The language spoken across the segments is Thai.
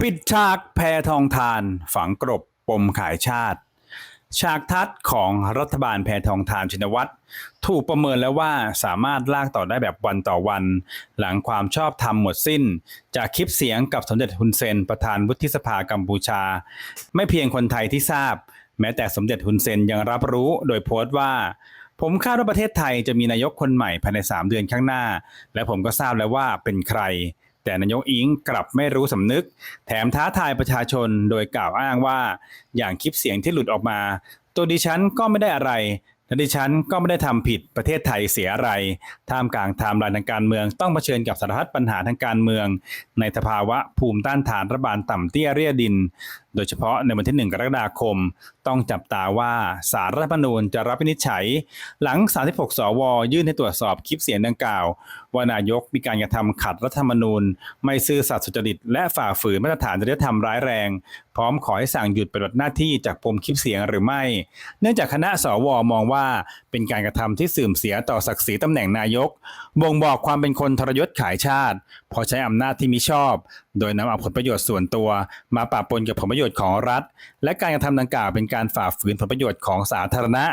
ปิดฉากแพทองทาน ฝังกรบปมขายชาติ ฉากทัดของรัฐบาลแพทองทานชินวัตรถูกประเมินแล้วว่าสามารถลากต่อได้แบบวันต่อวัน หลังความชอบธรรมหมดสิ้น จากคลิปเสียงกับสมเด็จฮุนเซน ประธานวุฒิสภากัมพูชา ไม่เพียงคนไทยที่ทราบ แม้แต่สมเด็จฮุนเซนยังรับรู้โดยโพสต์ว่า ผมคาดว่าประเทศไทยจะมีนายกคนใหม่ภายใน 3 เดือนข้างหน้า และผมก็ทราบแล้วว่าเป็นใคร แต่นายกอิงกลับไม่รู้สำนึก แถมท้าทายประชาชนโดยกล่าวอ้างว่า อย่างคลิปเสียงที่หลุดออกมา ตัวดิฉันก็ไม่ได้อะไรและดิฉันก็ไม่ได้ทำผิดประเทศไทยเสียอะไร ท่ามกลางไทม์ไลน์ทางการเมือง ต้องเผชิญกับสารพัดปัญหาทางการเมือง ในสภาวะภูมิต้านทานรัฐบาลต่ำเตี้ยเรียดิน โดยเฉพาะในวันที่ 1 กรกฎาคม ต้องจับตาว่าสารรัฐธรรมนูญจะรับวินิจฉัย หลัง 36 สว ยื่นให้ตรวจสอบคลิปเสียงดังกล่าว ว่านายกมีการกระทำขัดรัฐธรรมนูญ ไม่ซื่อสัตย์สุจริต และฝ่าฝืนมาตรฐานจริยธรรมร้ายแรง พร้อมขอให้สั่งหยุดปฏิบัติหน้าที่จากปมคลิปเสียงหรือไม่ เนื่องจากคณะสวมองว่าเป็นการกระทำที่เสื่อมเสียต่อศักดิ์ศรีตำแหน่งนายก บ่งบอกความเป็นคนทรยศขายชาติ พอใช้อำนาจที่มิชอบ โดยนำเอาผลประโยชน์ส่วนตัว มาปะปนกับผลประโยชน์ยชน์ของรัฐ และการกระทำดังกล่าวเป็นการฝ่าฝืนผลประโยชน์ของสาธารณะ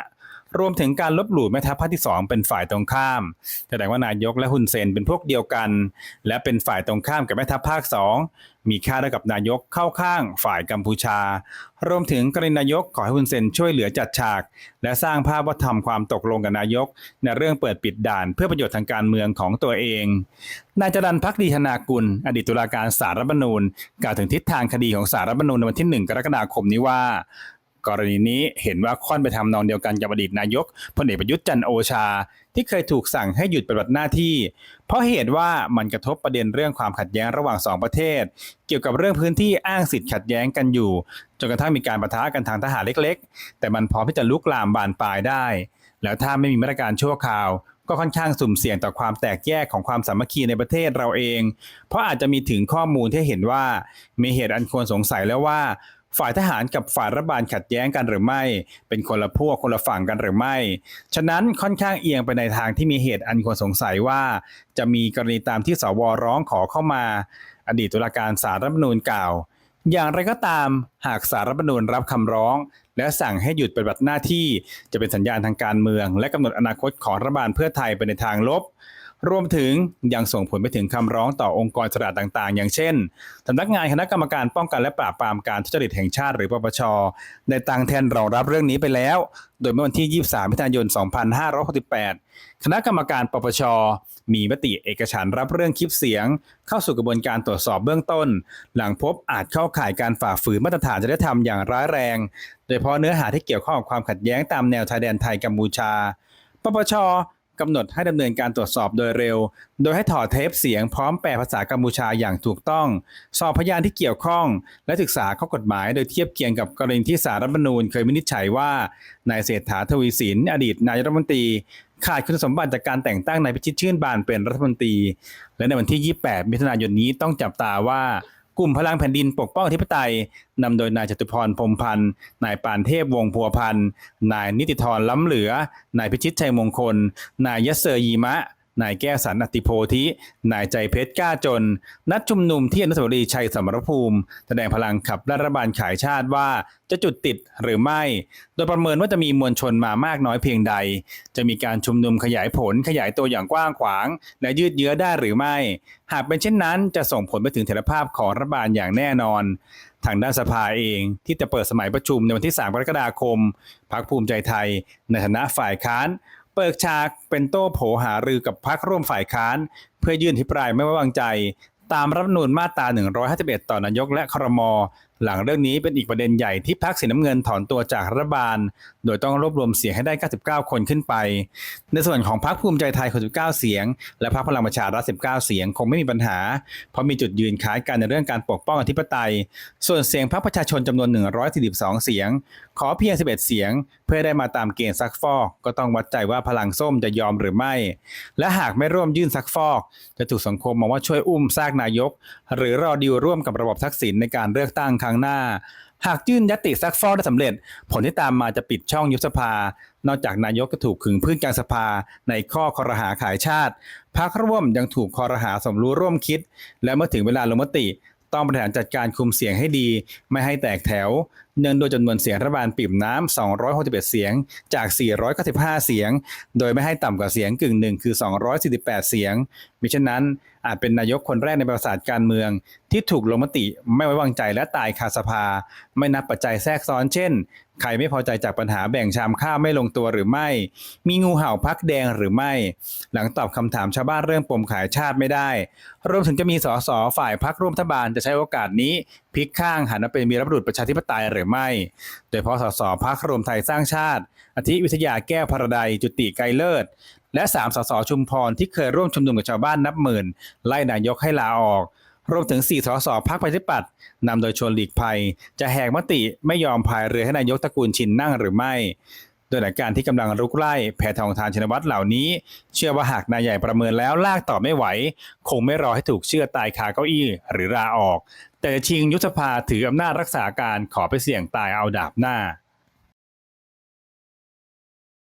รวมถึงการลบหลู่แม่ทัพภาคที่ 2 เป็นฝ่ายตรงข้าม แสดงว่านายกและฮุนเซนเป็นพวกเดียวกัน และเป็นฝ่ายตรงข้ามกับแม่ทัพภาค 2 มีค่าเท่ากับนายกเข้าข้างฝ่ายกัมพูชา รวมถึงกรณีนายกขอให้ฮุนเซนช่วยเหลือจัดฉาก และสร้างภาพว่าทำความตกลงกับนายก ในเรื่องเปิดปิดด่านเพื่อประโยชน์ทางการเมืองของตัวเองนายจรันพักดีธนากุล อดีตตุลาการสารรัฐมนูญกล่าวถึงทิศทางคดีของสารรัฐมนูญในวันที่ 1 กรกฎาคมนี้ว่า กรณีนี้เห็นว่าค่อนไปทำนองเดียวกันกับอดีตนายกพลเอกประยุทธ์จันโอชา ที่เคยถูกสั่งให้หยุดปฏิบัติหน้าที่ เพราะเหตุว่ามันกระทบประเด็นเรื่องความขัดแย้งระหว่างสองประเทศ เกี่ยวกับเรื่องพื้นที่อ้างสิทธิ์ขัดแย้งกันอยู่ จนกระทั่งมีการประทะกันทางทหารเล็ก ๆ แต่มันพร้อมที่จะลุกลามบานปลายได้ แล้วถ้าไม่มีมาตรการชั่วคราวก็ค่อนข้างสุ่มเสี่ยงต่อความแตกแยกของความสามัคคีในประเทศเราเอง เพราะอาจจะมีถึงข้อมูลที่เห็นว่ามีเหตุอันควรสงสัยแล้วว่า ฝ่ายทหารกับฝ่ายรัฐบาลขัดแย้งกันหรือไม่ เป็นคนละพวกคนละฝั่งกันหรือไม่ ฉะนั้นค่อนข้างเอียงไปในทางที่มีเหตุอันควรสงสัยว่า จะมีกรณีตามที่สวร้องขอเข้ามา อดีตตุลาการสารรัฐมนูญกล่าว อย่างไรก็ตามหากสารรัฐมนูญรับคำร้อง และสั่งให้หยุดปฏิบัติหน้าที่จะเป็นสัญญาณทางการเมือง และกำหนดอนาคตของรัฐบาลเพื่อไทยไปในทางลบ รวมถึงยังส่งผลไปถึงคำร้องต่อองค์กรสระต่างๆ อย่างเช่นสำนักงานคณะกรรมการป้องกันและปราบปรามการทุจริตแห่งชาติหรือปปชได้ตั้งแทนรองรับเรื่องนี้ไปแล้ว โดยเมื่อวันที่ 23 มิถุนายน 2568 คณะกรรมการปปช มีมติเอกฉันรับเรื่องคลิปเสียง เข้าสู่กระบวนการตรวจสอบเบื้องต้น หลังพบอาจเข้าข่ายการฝ่าฝืนมาตรฐานจริยธรรมอย่างร้ายแรง โดยเฉพาะเนื้อหาที่เกี่ยวข้องกับความขัดแย้งตามแนวชายแดนไทยกัมพูชา ปปช กำหนดให้ดำเนินการตรวจสอบโดยเร็ว โดยให้ถอดเทปเสียงพร้อมแปลภาษากัมพูชาอย่างถูกต้อง สอบพยานที่เกี่ยวข้อง และศึกษาข้อกฎหมายโดยเทียบเคียงกับกรณีที่สารรัฐธรรมนูญเคยวินิจฉัยว่านายเศรษฐาทวีสินอดีตนายรัฐมนตรีขาดคุณสมบัติจากการแต่งตั้งนายพิชิตชื่นบานเป็นรัฐมนตรี และในวันที่ 28 มิถุนายนนี้ต้องจับตาว่า กลุ่มพลังแผ่นดินปกป้องอธิปไตยนำโดยนายจตุพรพรมพันธ์นายปานเทพวงพัวพันธ์นายนิติธรล้ำเหลือ นายพิชิตชัยมงคล นายยเซอร์ยีมะ นายแก้สันอติโพธิ นายใจเพชรกล้าจน นัดชุมนุมที่อนุสาวรีย์ชัยสมรภูมิ แสดงพลังขับรัฐบาลขายชาติว่าจะจุดติดหรือไม่ โดยประเมินว่าจะมีมวลชนมามากน้อยเพียงใด จะมีการชุมนุมขยายผลขยายตัวอย่างกว้างขวาง และยืดเยื้อได้หรือไม่ หากเป็นเช่นนั้นจะส่งผลไปถึงเถรภาพของรัฐบาลอย่างแน่นอน ทางด้านสภาเองที่จะเปิดสมัยประชุมในวันที่ 3 กรกฎาคมพักภูมิใจไทย ในฐานะฝ่ายค้าน เปิดฉากเป็นโต้โผหารือกับพักร่วมฝ่ายค้าน เพื่อยื่นทิปรายไม่ไว้วางใจ ตามรัฐธรรมนูญมาตรา 151 ต่อนายกและครม หลังเรื่องนี้เป็นอีกประเด็นใหญ่ที่พักสีน้ำเงินถอนตัวจากรัฐบาล โดยต้องรวบรวมเสียงให้ได้ 99 คนขึ้นไป ในส่วนของพรรคภูมิใจไทย69เสียง และพรรคพลังประชารัฐ 19 เสียงคงไม่มีปัญหา เพราะมีจุดยืนคล้ายกันในเรื่องการปกป้องอธิปไตย ส่วนเสียงพรรคประชาชนจำนวน 142 เสียง ขอเพียง 11 เสียง เพื่อได้มาตามเกณฑ์ซักฟอก ก็ต้องวัดใจว่าพลังส้มจะยอมหรือไม่ และหากไม่ร่วมยื่นซักฟอก จะถูกสังคมมองว่าช่วยอุ้มซากนายก หรือรอดีลร่วมกับระบบทักษิณในการเลือกตั้งครั้งหน้า หากยื่นยติซักฟอกได้สำเร็จ ผลที่ตามมาจะปิดช่องยุบสภา นอกจากนายกจะถูกขึงพื้นกลางสภา ในข้อคอรหาขายชาติพรรคร่วมยังถูกคอรหาสมรู้ร่วมคิด และเมื่อถึงเวลาลงมติ ต้องบริหารจัดการคุมเสียงให้ดี ไม่ให้แตกแถว เนื่องด้วยจำนวนเสียงรัฐบาลปิ่มน้ำ261 เสียงจาก 495 เสียง โดยไม่ให้ต่ำกว่าเสียงกึ่งหนึ่งคือ 248 เสียง มิฉะนั้นอาจเป็นนายกคนแรกในประวัติศาสตร์การเมือง ที่ถูกลงมติไม่ไว้วางใจและตายคาสภา ไม่นับปัจจัยแทรกซ้อนเช่น ใครไม่พอใจจากปัญหาแบ่งชามข้าวไม่ลงตัวหรือไม่ มีงูเห่าพักแดงหรือไม่ หลังตอบคำถามชาวบ้านเรื่องปมขายชาติไม่ได้ รวมถึงจะมีสสฝ่ายพักร่วมรัฐบาลจะใช้โอกาสนี้พลิกข้างหันมาเป็นมีรับรุษประชาธิปไตยหรือไม่ โดยเฉพาะสสพักรวมไทยสร้างชาติอาทิวิทยาแก้วพระใดจุติไกรเลิศและสามสสชุมพรที่เคยร่วมชุมนุมกับชาวบ้านนับหมื่น ไล่นายกให้ลาออก รวมถึง 4 สสพักประชาธิปัตย์นำโดยชวนหลีกภัย จะแหกมติไม่ยอมพายเรือให้นายกตระกูลชินนั่งหรือไม่ โดยหลักการที่กำลังรุกไล่แพทองทานชินวัตรเหล่านี้ เชื่อว่าหากนายใหญ่ประเมินแล้วลากต่อไม่ไหว คงไม่รอให้ถูกเชื่อตายคาเก้าอี้หรือลาออก แต่ชิงยุทธภาถืออำนาจรักษาการขอไปเสี่ยงตายเอาดาบหน้า